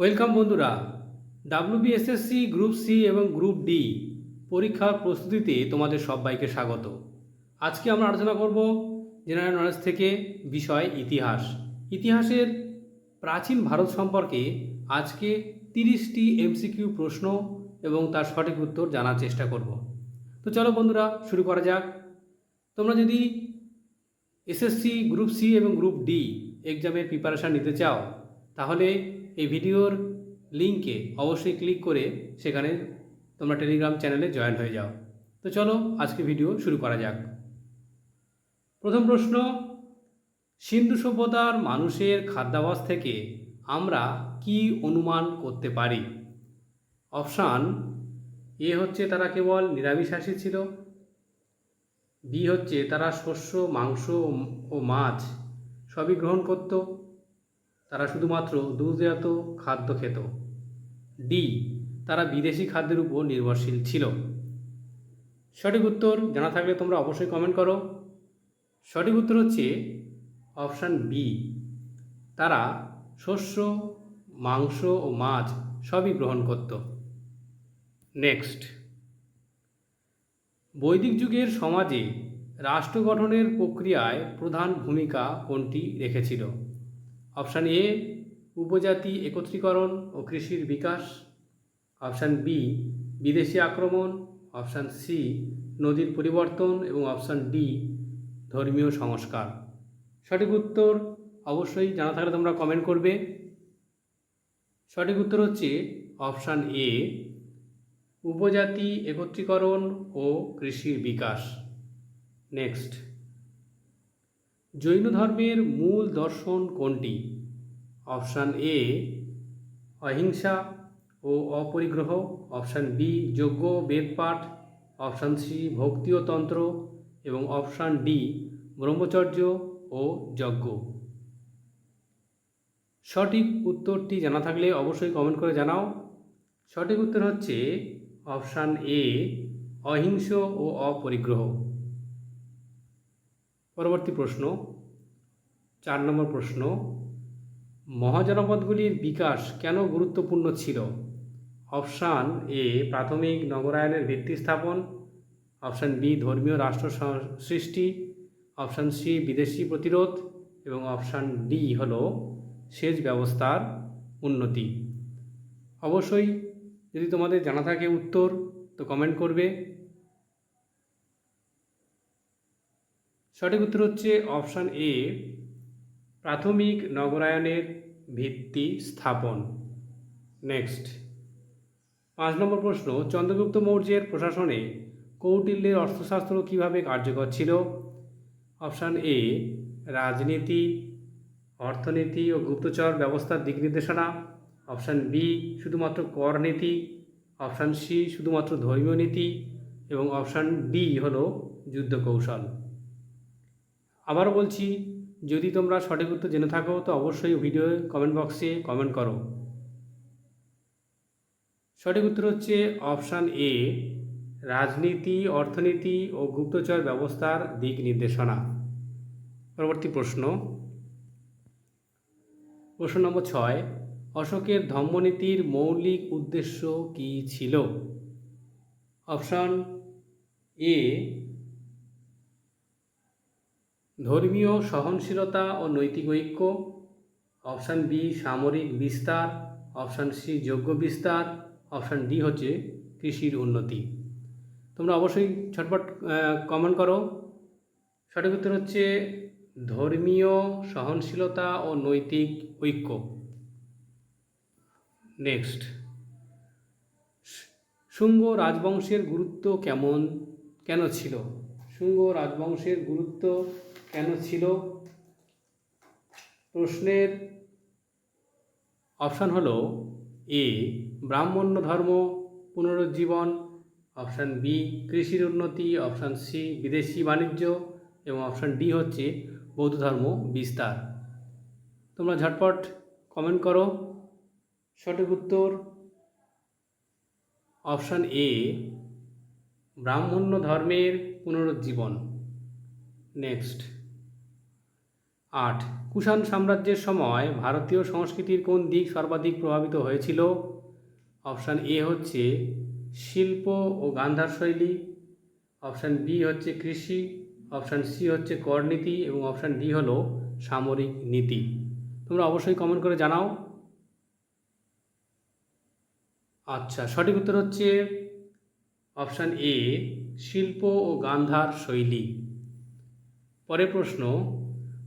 Welcome বন্ধুরা WBSSC group C এবং group D পরীক্ষার প্রস্তুতিতে তোমাদের সবাইকে স্বাগত। আজকে আমরা আলোচনা করব জেনারেল নলেজ থেকে বিষয় ইতিহাস। ইতিহাসের প্রাচীন ভারত সম্পর্কে আজকে তিরিশটি এমসিকিউ প্রশ্ন এবং তার সঠিক উত্তর জানার চেষ্টা করব। তো চলো বন্ধুরা, শুরু করা যাক। তোমরা যদি এসএসসি গ্রুপ সি এবং গ্রুপ ডি এক্সামের প্রিপারেশান নিতে চাও তাহলে এই ভিডিওর লিঙ্কে অবশ্যই ক্লিক করে সেখানে তোমরা টেলিগ্রাম চ্যানেলে জয়েন হয়ে যাও। তো চলো আজকে ভিডিও শুরু করা যাক। প্রথম প্রশ্ন, সিন্ধু সভ্যতার মানুষের খাদ্যাভ্যাস থেকে আমরা কি অনুমান করতে পারি? অপশান, এ হচ্ছে তারা কেবল নিরামিষাশী ছিল। বি হচ্ছে তারা শস্য, মাংস ও মাছ সবই গ্রহণ করত। তারা শুধুমাত্র দুধজাত খাদ্য খেত। ডি, তারা বিদেশি খাদ্যের উপর নির্ভরশীল ছিল। সঠিক উত্তর জানা থাকলে তোমরা অবশ্যই কমেন্ট করো। সঠিক উত্তর হচ্ছে অপশান বি তারা শস্য, মাংস ও মাছ সবই গ্রহণ করত। নেক্সট বৈদিক যুগের সমাজে রাষ্ট্র গঠনের প্রক্রিয়ায় প্রধান ভূমিকা কোনটি রেখেছিল? অপশান এ উপজাতি একত্রীকরণ ও কৃষির বিকাশ। অপশান বি বিদেশি আক্রমণ। অপশান সি নদীর পরিবর্তন এবং অপশান ডি ধর্মীয় সংস্কার। সঠিক উত্তর অবশ্যই জানা থাকলে তোমরা কমেন্ট করবে। সঠিক উত্তর হচ্ছে অপশান এ উপজাতি একত্রীকরণ ও কৃষির বিকাশ। নেক্সট জৈন ধর্মের মূল দর্শন কোনটি? অপশান এ, অহিংসা ও অপরিগ্রহ। অপশান বি যোগ্য বেদপাঠ। অপশান সি, ভক্তি ও তন্ত্র। এবং অপশান ডি, ব্রহ্মচর্য ও যজ্ঞ। সঠিক উত্তরটি জানা থাকলে অবশ্যই কমেন্ট করে জানাও। সঠিক উত্তর হচ্ছে অপশান এ, অহিংস ও অপরিগ্রহ। পরবর্তী প্রশ্ন, চার নম্বর প্রশ্ন, মহাজনপদগুলির বিকাশ কেন গুরুত্বপূর্ণ ছিল? অপশান এ, প্রাথমিক নগরায়নের ভিত্তি স্থাপন। অপশান বি, ধর্মীয় রাষ্ট্র সৃষ্টি। অপশান সি, বিদেশি প্রতিরোধ। এবং অপশান ডি হল সেচ ব্যবস্থার উন্নতি। অবশ্যই যদি তোমাদের জানা থাকে উত্তর, তো কমেন্ট করবে। সঠিক উত্তর হচ্ছে অপশান এ, প্রাথমিক নগরায়নের ভিত্তি স্থাপন। নেক্সট। পাঁচ নম্বর প্রশ্ন, চন্দ্রগুপ্ত মৌর্যের প্রশাসনে কৌটিল্যের অর্থশাস্ত্র কীভাবে কার্যকর ছিল? অপশান এ, রাজনীতি, অর্থনীতি ও গুপ্তচর ব্যবস্থার দিক নির্দেশনা। অপশান বি, শুধুমাত্র কর নীতি। অপশান সি, শুধুমাত্র ধর্মীয় নীতি। এবং অপশান ডি হল যুদ্ধ কৌশল আবারও বলছি, যদি তোমরা সঠিক উত্তর জেনে থাকো, তো অবশ্যই ভিডিও কমেন্ট বক্সে কমেন্ট করো। সঠিক উত্তর হচ্ছে অপশান এ রাজনীতি, অর্থনীতি ও গুপ্তচর ব্যবস্থার দিক নির্দেশনা। পরবর্তী প্রশ্ন। প্রশ্ন নম্বর ছয়, অশোকের ধর্মনীতির মৌলিক উদ্দেশ্য কী ছিল? অপশান এ ধর্মীয় সহনশীলতা ও নৈতিক ঐক্য, অপশান বি সামরিক বিস্তার, অপশান সি যোগ্য বিস্তার, অপশান ডি হচ্ছে কৃষির উন্নতি। তোমরা অবশ্যই ছটপট কমেন্ট করো। সঠিক উত্তর হচ্ছে ধর্মীয় সহনশীলতা ও নৈতিক ঐক্য। নেক্সট শুঙ্গ রাজবংশের গুরুত্ব কেমন? কেন ছিল? শুঙ্গ রাজবংশের গুরুত্ব কেন ছিল? প্রশ্নের অপশান হলো এ ব্রাহ্মণ্য ধর্ম, পুনরুজ্জীবন অপশান বি কৃষির উন্নতি অপশান সি বিদেশি বাণিজ্য এবং অপশান ডি হচ্ছে বৌদ্ধ ধর্ম বিস্তার। তোমরা ঝটপট কমেন্ট করো। সঠিক উত্তর অপশান এ ব্রাহ্মণ্য ধর্মের পুনরুজ্জীবন। নেক্সট আট। কুষাণ সাম্রাজ্যের সময় ভারতীয় সংস্কৃতির কোন দিক সর্বাধিক প্রভাবিত হয়েছিল? অপশান এ হচ্ছে শিল্প ও গান্ধার শৈলী। অপশান বি হচ্ছে কৃষি। অপশান সি হচ্ছে করনীতি এবং অপশান ডি হলো সামরিক নীতি। তোমরা অবশ্যই কমেন্ট করে জানাও। আচ্ছা সঠিক উত্তর হচ্ছে অপশান এ, শিল্প ও গান্ধার শৈলী। পরের প্রশ্ন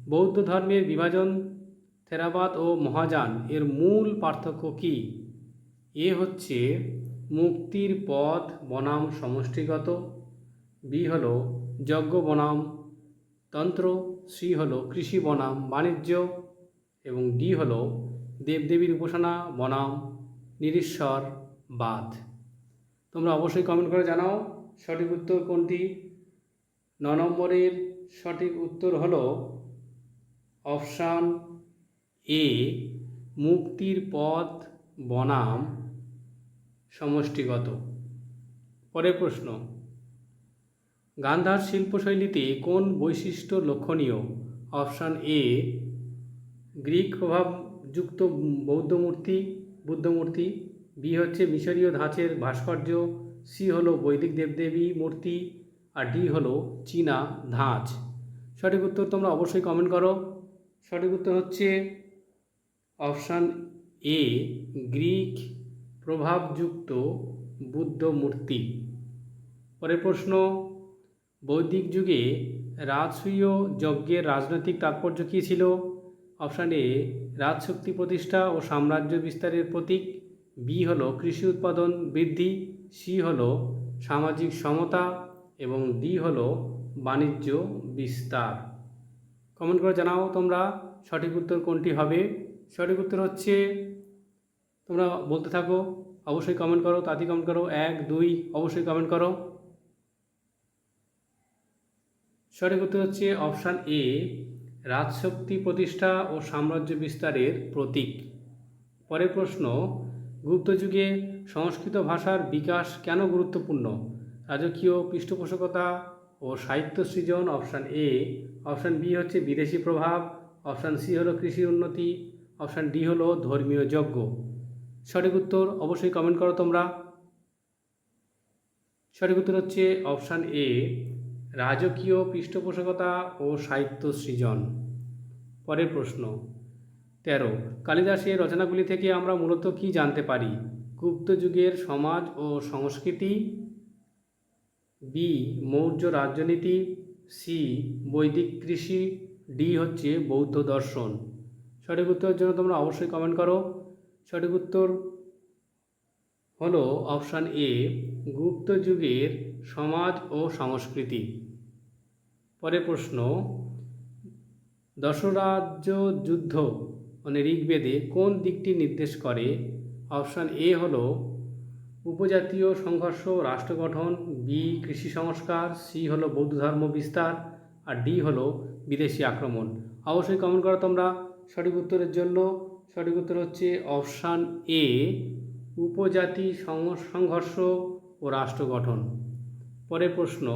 বৌদ্ধ ধর্মের বিভাজন, থেরাবাদ ও মহাযান এর মূল পার্থক্য কি? এ হচ্ছে মুক্তির পথ বনাম সমষ্টিগত, বি হল যজ্ঞ বনাম, তন্ত্র সি হল কৃষি বনাম, বাণিজ্য, এবং ডি হল দেবদেবীর উপাসনা বনাম, নিরীশ্বর, বাদ। তোমরা অবশ্যই কমেন্ট করে জানাও সঠিক উত্তর কোনটি। ন নম্বরের সঠিক উত্তর হলো অপশান এ, মুক্তির পথ, বনাম, সমষ্টিগত। পরের প্রশ্ন, গান্ধার শিল্পশৈলীতে কোন বৈশিষ্ট্য লক্ষণীয়? অপশান এ, গ্রিক প্রভাবযুক্ত বৌদ্ধ মূর্তি বুদ্ধ মূর্তি বি হচ্ছে মিশরীয় ধাঁচের ভাস্কর্য, সি হলো বৈদিক দেবদেবী মূর্তি, আর ডি হলো চীনা ধাঁচ। সঠিক উত্তর তোমরা অবশ্যই কমেন্ট করো। সঠিক উত্তর হচ্ছে অপশান এ, গ্রিক প্রভাবযুক্ত বুদ্ধ মূর্তি। পরের প্রশ্ন, বৈদিক যুগে রাজসূয় যজ্ঞের রাজনৈতিক তাৎপর্য কী ছিল? অপশান এ, রাজশক্তি প্রতিষ্ঠা ও সাম্রাজ্য বিস্তারের প্রতীক। বি হল কৃষি উৎপাদন বৃদ্ধি। সি হল সামাজিক সমতা। এবং ডি হল বাণিজ্য বিস্তার। কমেন্ট করে জানাও তোমরা। সঠিক উত্তর কোনটি হবে? সঠিক উত্তর হচ্ছে, তোমরা বলতে থাকো, অবশ্যই কমেন্ট করো তাড়াতাড়ি কমেন্ট করো, এক, দুই, অবশ্যই কমেন্ট করো। সঠিক উত্তর হচ্ছে অপশান এ, রাজশক্তি প্রতিষ্ঠা ও সাম্রাজ্য বিস্তারের প্রতীক। পরের প্রশ্ন, গুপ্ত যুগে সংস্কৃত ভাষার বিকাশ কেন গুরুত্বপূর্ণ? রাজকীয় পৃষ্ঠপোষকতা ও সাহিত্য সৃজন অপশান এ, অপশান বি হচ্ছে বিদেশি প্রভাব অপশান সি হলো কৃষি উন্নতি, অপশান ডি হলো ধর্মীয় যজ্ঞ। সঠিক উত্তর অবশ্যই কমেন্ট করো তোমরা। সঠিক উত্তর হচ্ছে অপশান এ, রাজকীয় পৃষ্ঠপোষকতা ও সাহিত্য সৃজন। পরের প্রশ্ন, তেরো, কালিদাসের রচনাগুলি থেকে আমরা মূলত কি জানতে পারি? গুপ্ত যুগের সমাজ ও সংস্কৃতি, বি, মৌর্য রাজনীতি, সি, বৈদিক কৃষি ডি হচ্ছে বৌদ্ধ দর্শন। সঠিক উত্তরের জন্য তোমরা অবশ্যই কমেন্ট করো। সঠিক উত্তর হলো অপশান এ গুপ্ত যুগের সমাজ ও সংস্কৃতি। পরের প্রশ্ন, দশরাজ্য যুদ্ধ মানে ঋগ্বেদে কোন দিকটি নির্দেশ করে? অপশান এ হলো উপজাতীয় সংঘর্ষ, রাষ্ট্র গঠন বি কৃষি সংস্কার সি হলো বৌদ্ধ ধর্ম বিস্তার। আর ডি হলো বিদেশি আক্রমণ। অবশ্যই কমেন্ট করো তোমরা। সঠিক উত্তরের জন্য। সঠিক উত্তর হচ্ছে অপশান এ, উপজাতি সংঘর্ষ ও রাষ্ট্র গঠন। পরের প্রশ্ন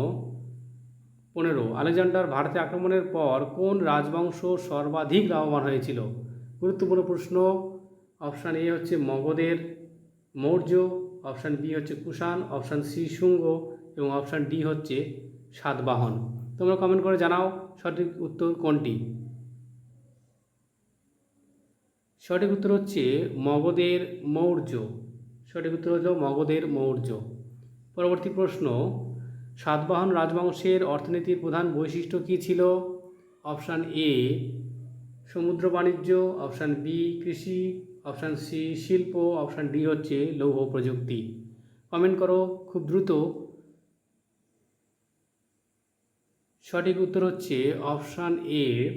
পনেরো, আলেকজান্ডার ভারতে আক্রমণের পর কোন রাজবংশ সর্বাধিক লাভবান হয়েছিল? গুরুত্বপূর্ণ প্রশ্ন। অপশান এ হচ্ছে মগধের মৌর্য। অপশান বি হচ্ছে কুষাণ। Option C Shunga. এবং অপশান ডি হচ্ছে সাতবাহন। তোমরা কমেন্ট করে জানাও সঠিক উত্তর কোনটি। সঠিক উত্তর হচ্ছে মগধের মৌর্য। সঠিক উত্তর হলো মগধের মৌর্য। পরবর্তী প্রশ্ন, সাতবাহন রাজবংশের অর্থনীতির প্রধান বৈশিষ্ট্য কী ছিল? অপশান এ সমুদ্র বাণিজ্য। অপশান বি কৃষি। অপশান সি শিল্প। অপশান ডি হচ্ছে লৌহ প্রযুক্তি। কমেন্ট করো খুব দ্রুত। সঠিক উত্তর হচ্ছে অপশান এ,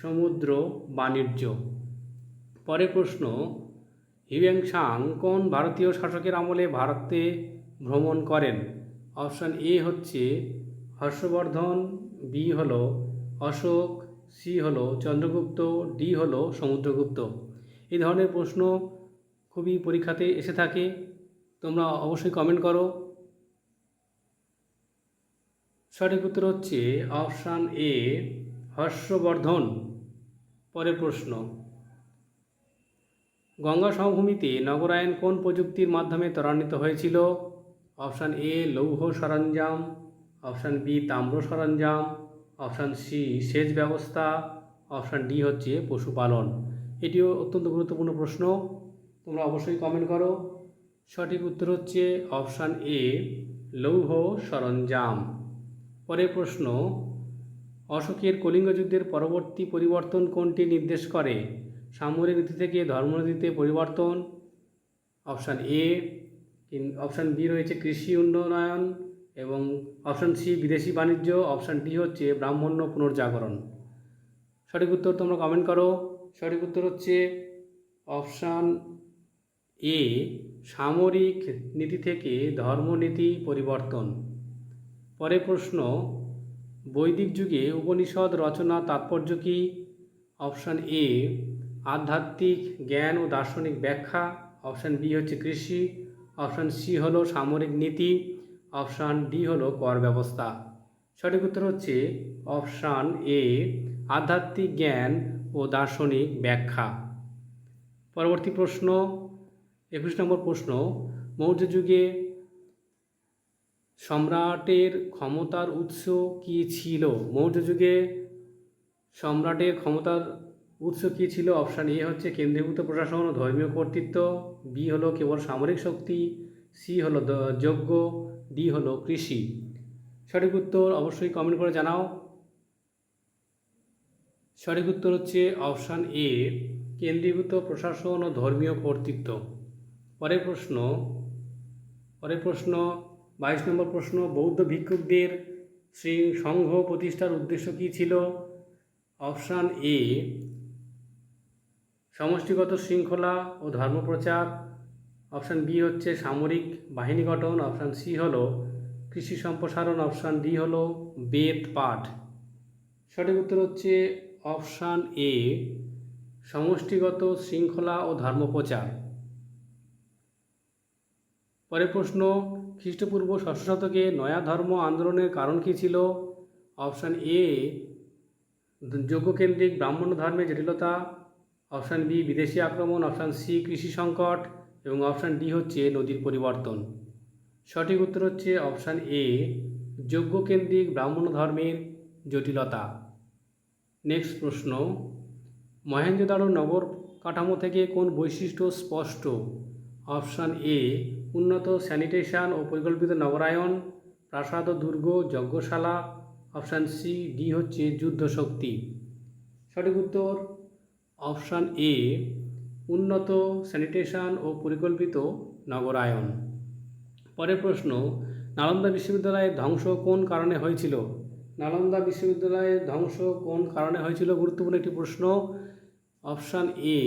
সমুদ্র বাণিজ্য। পরের প্রশ্ন, হিউয়াংসাং কোন ভারতীয় শাসকের আমলে ভারতে ভ্রমণ করেন? অপশান এ হচ্ছে হর্ষবর্ধন, বি হলো অশোক, সি হল চন্দ্রগুপ্ত, ডি হল সমুদ্রগুপ্ত। এই ধরনের প্রশ্ন খুবই পরীক্ষাতে এসে থাকে। তোমরা অবশ্যই কমেন্ট করো। সঠিক উত্তর হচ্ছে অপশান এ, হর্ষবর্ধন। পরের প্রশ্ন, গঙ্গা সমভূমিতে নগরায়ণ কোন প্রযুক্তির মাধ্যমে ত্বরান্বিত হয়েছিল? অপশান এ, লৌহ সরঞ্জাম, অপশান বি, তাম্র সরঞ্জাম, অপশান সি, সেচ ব্যবস্থা, অপশান ডি হচ্ছে পশুপালন। এটিও অত্যন্ত গুরুত্বপূর্ণ প্রশ্ন, তোমরা অবশ্যই কমেন্ট করো। সঠিক উত্তর হচ্ছে অপশান এ, লৌহ সরঞ্জাম। পরের প্রশ্ন, অশোকের কলিঙ্গ যুদ্ধের পরবর্তী পরিবর্তন কোনটি নির্দেশ করে? সামরিক নীতি থেকে ধর্মনীতিতে পরিবর্তন। অপশান এ অপশান বি রয়েছে কৃষি উন্নয়ন এবং অপশান সি বিদেশি বাণিজ্য। অপশান ডি হচ্ছে ব্রাহ্মণ্য পুনর্জাগরণ। সঠিক উত্তর তোমরা কমেন্ট করো। সঠিক উত্তর হচ্ছে অপশান এ, সামরিক নীতি থেকে ধর্মনীতি পরিবর্তন। পরের প্রশ্ন, বৈদিক যুগে উপনিষদ রচনা তাৎপর্য কী? অপশান এ, আধ্যাত্মিক জ্ঞান ও দার্শনিক ব্যাখ্যা। অপশান বি হচ্ছে কৃষি। অপশান সি হলো সামরিক নীতি। অপশান ডি হলো কর ব্যবস্থা। সঠিক উত্তর হচ্ছে অপশান এ, আধ্যাত্মিক জ্ঞান ও দার্শনিক ব্যাখ্যা। পরবর্তী প্রশ্ন, একুশ নম্বর প্রশ্ন, মৌর্য যুগে সম্রাটের ক্ষমতার উৎস কী ছিল? মৌর্য যুগে সম্রাটের ক্ষমতার উৎস কী ছিল? অপশান এ হচ্ছে কেন্দ্রীভূত প্রশাসন ও ধর্মীয় কর্তৃত্ব বি হলো কেবল সামরিক শক্তি সি হলো যজ্ঞ ডি হলো কৃষি। সঠিক উত্তর অবশ্যই কমেন্ট করে জানাও। সঠিক উত্তর হচ্ছে অপশান এ কেন্দ্রীভূত প্রশাসন ও ধর্মীয় কর্তৃত্ব। পরের প্রশ্ন পরের প্রশ্ন বাইশ নম্বর প্রশ্ন, বৌদ্ধ ভিক্ষুকদের শ্রী সংঘ প্রতিষ্ঠার উদ্দেশ্য কী ছিল? অপশান এ, সমষ্টিগত শৃঙ্খলা ও ধর্মপ্রচার অপশান বি হচ্ছে সামরিক বাহিনী গঠন। অপশান সি হলো কৃষি সম্প্রসারণ। অপশান ডি হলো বেদ পাঠ। সঠিক উত্তর হচ্ছে অপশান এ, সমষ্টিগত শৃঙ্খলা ও ধর্মপ্রচার পরের প্রশ্ন খ্রিস্টপূর্ব ষষ্ঠ শতকে নয়া ধর্ম আন্দোলনের কারণ কী ছিল? অপশান এ যোগ্যকেন্দ্রিক ব্রাহ্মণ ধর্মের জটিলতা। অপশান বি বিদেশি আক্রমণ। অপশান সি কৃষি সংকট। এবং অপশান ডি হচ্ছে নদীর পরিবর্তন। সঠিক উত্তর হচ্ছে অপশান এ যোগ্যকেন্দ্রিক ব্রাহ্মণ ধর্মের জটিলতা। নেক্সট প্রশ্ন মহেঞ্জোদারো নগর কাঠামো থেকে কোন বৈশিষ্ট্য স্পষ্ট? অপশান এ উন্নত স্যানিটেশন ও পরিকল্পিত নগরায়ন, প্রাসাদ ও দুর্গ, যজ্ঞশালা, অপশান সি, ডি হচ্ছে যুদ্ধ শক্তি। সঠিক উত্তর, অপশান এ, উন্নত স্যানিটেশন ও পরিকল্পিত নগরায়ন। পরের প্রশ্ন, নালন্দা বিশ্ববিদ্যালয়ের ধ্বংস কোন কারণে হয়েছিল? নালন্দা বিশ্ববিদ্যালয়ের ধ্বংস কোন কারণে হয়েছিল? গুরুত্বপূর্ণ একটি প্রশ্ন। অপশান এ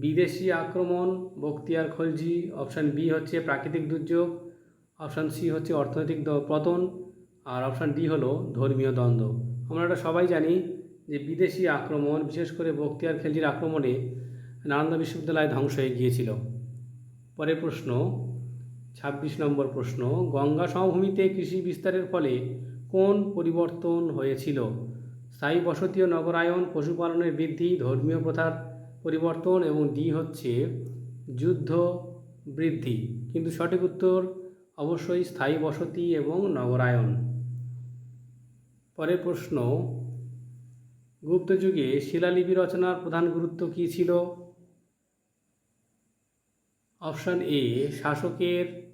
বিদেশি আক্রমণ, বক্তিয়ার খলজি, অপশান বি হচ্ছে প্রাকৃতিক দুর্যোগ, অপশান সি হচ্ছে অর্থনৈতিক পতন, আর অপশান ডি হলো ধর্মীয় দ্বন্দ্ব। আমরা এটা সবাই জানি যে বিদেশি আক্রমণ, বিশেষ করে বখতিয়ার খেলজির আক্রমণে নালন্দা বিশ্ববিদ্যালয় ধ্বংস হয়ে গিয়েছিল। পরের প্রশ্ন, ছাব্বিশ নম্বর প্রশ্ন, গঙ্গা সমভূমিতে কৃষি বিস্তারের ফলে কোন পরিবর্তন হয়েছিল? স্থায়ী বসতি ও নগরায়ন, পশুপালনের বৃদ্ধি, ধর্মীয় প্রথার পরিবর্তন এবং ডি হচ্ছে যুদ্ধ বৃদ্ধি কিন্তু সঠিক উত্তর অবশ্যই স্থায়ী বসতি এবং নগরায়ন। পরের প্রশ্ন, গুপ্ত যুগে শিলালিপি রচনার প্রধান গুরুত্ব কী ছিল? অপশান এ শাসকের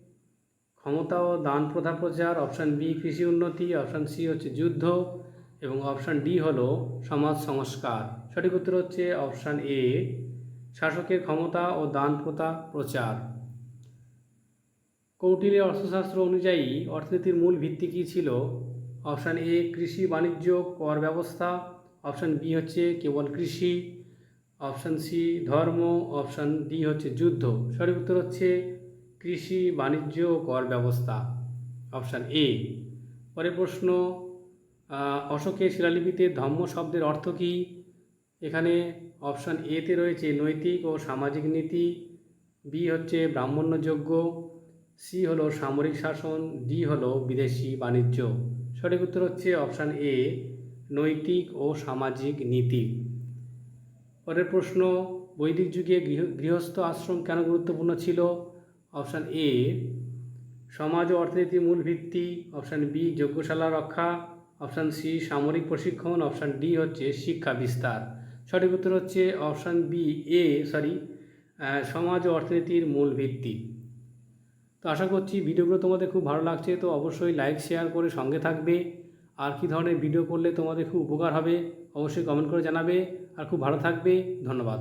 ক্ষমতা ও দান প্রথা প্রচার। অপশান বি কৃষি উন্নতি। অপশান সি হচ্ছে যুদ্ধ। এবং অপশান ডি হলো সমাজ সংস্কার। সঠিক উত্তর হচ্ছে অপশান এ, শাসকের ক্ষমতা ও দান প্রথা প্রচার। কৌটিল্যের অর্থশাস্ত্র অনুযায়ী অর্থনীতির মূল ভিত্তি কী ছিল? অপশান এ, কৃষি বাণিজ্য, কর ব্যবস্থা। অপশান বি হচ্ছে কেবল কৃষি। অপশান সি, ধর্ম। অপশান ডি হচ্ছে যুদ্ধ। সঠিক উত্তর হচ্ছে কৃষি বাণিজ্য ও কর ব্যবস্থা। অপশান এ, পরের প্রশ্ন অশোকের শিলালিপিতে ধম্ম শব্দের অর্থ কী? এখানে অপশান এতে রয়েছে নৈতিক ও সামাজিক নীতি বি হচ্ছে ব্রাহ্মণ্যযোগ্য সি হলো সামরিক শাসন ডি হলো বিদেশি বাণিজ্য। সঠিক উত্তর হচ্ছে অপশান এ নৈতিক ও সামাজিক নীতি। পরের প্রশ্ন, বৈদিক যুগে গৃহ, গৃহস্থ আশ্রম কেন গুরুত্বপূর্ণ ছিল? অপশান এ সমাজ ও অর্থনীতির মূল ভিত্তি। অপশান বি যজ্ঞশালা রক্ষা। অপশান সি সামরিক প্রশিক্ষণ। অপশান ডি হচ্ছে শিক্ষা বিস্তার। সঠিক উত্তর হচ্ছে অপশান বি এ সরি সমাজ ও অর্থনীতির মূল ভিত্তি। তো আশা করছি ভিডিওগুলো তোমাদের খুব ভালো লাগছে, তো অবশ্যই লাইক শেয়ার করে সঙ্গে থাকবে। আর কী ধরনের ভিডিও করলে তোমাদের খুব উপকার হবে, অবশ্যই কমেন্ট করে জানাবে। আর খুব ভালো থাকবে, ধন্যবাদ।